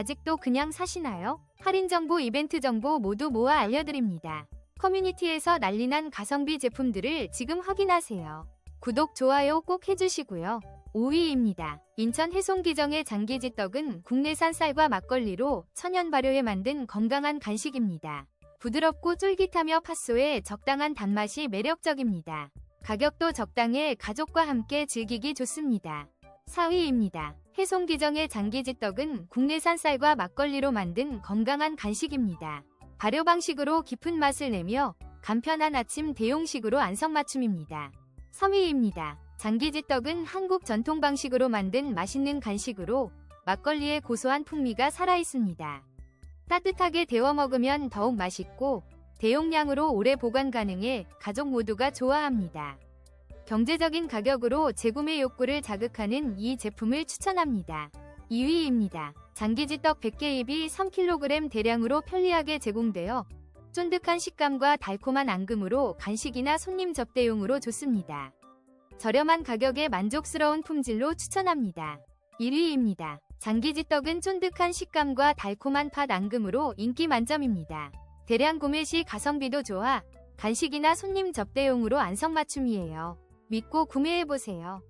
아직도 그냥 사시나요? 할인 정보, 이벤트 정보 모두 모아 알려드립니다. 커뮤니티에서 난리난 가성비 제품들을 지금 확인하세요. 구독, 좋아요 꼭 해주시고요. 5위입니다. 인천 해송기정의 장기지떡은 국내산 쌀과 막걸리로 천연 발효에 만든 건강한 간식입니다. 부드럽고 쫄깃하며 팥소에 적당한 단맛이 매력적입니다. 가격도 적당해 가족과 함께 즐기기 좋습니다. 4위입니다. 해송기정의 장기지떡은 국내산 쌀과 막걸리로 만든 건강한 간식입니다. 발효 방식으로 깊은 맛을 내며 간편한 아침 대용식으로 안성맞춤입니다. 3위입니다. 장기지떡은 한국 전통 방식으로 만든 맛있는 간식으로 막걸리의 고소한 풍미가 살아있습니다. 따뜻하게 데워 먹으면 더욱 맛있고 대용량으로 오래 보관 가능해 가족 모두가 좋아합니다. 경제적인 가격으로 재구매 욕구를 자극하는 이 제품을 추천합니다. 2위입니다. 장기지 떡 100개 입이 3kg 대량으로 편리하게 제공되어 쫀득한 식감과 달콤한 앙금으로 간식이나 손님 접대용으로 좋습니다. 저렴한 가격에 만족스러운 품질로 추천합니다. 1위입니다. 장기지 떡은 쫀득한 식감과 달콤한 팥 앙금으로 인기 만점입니다. 대량 구매 시 가성비도 좋아 간식이나 손님 접대용으로 안성맞춤이에요. 믿고 구매해보세요.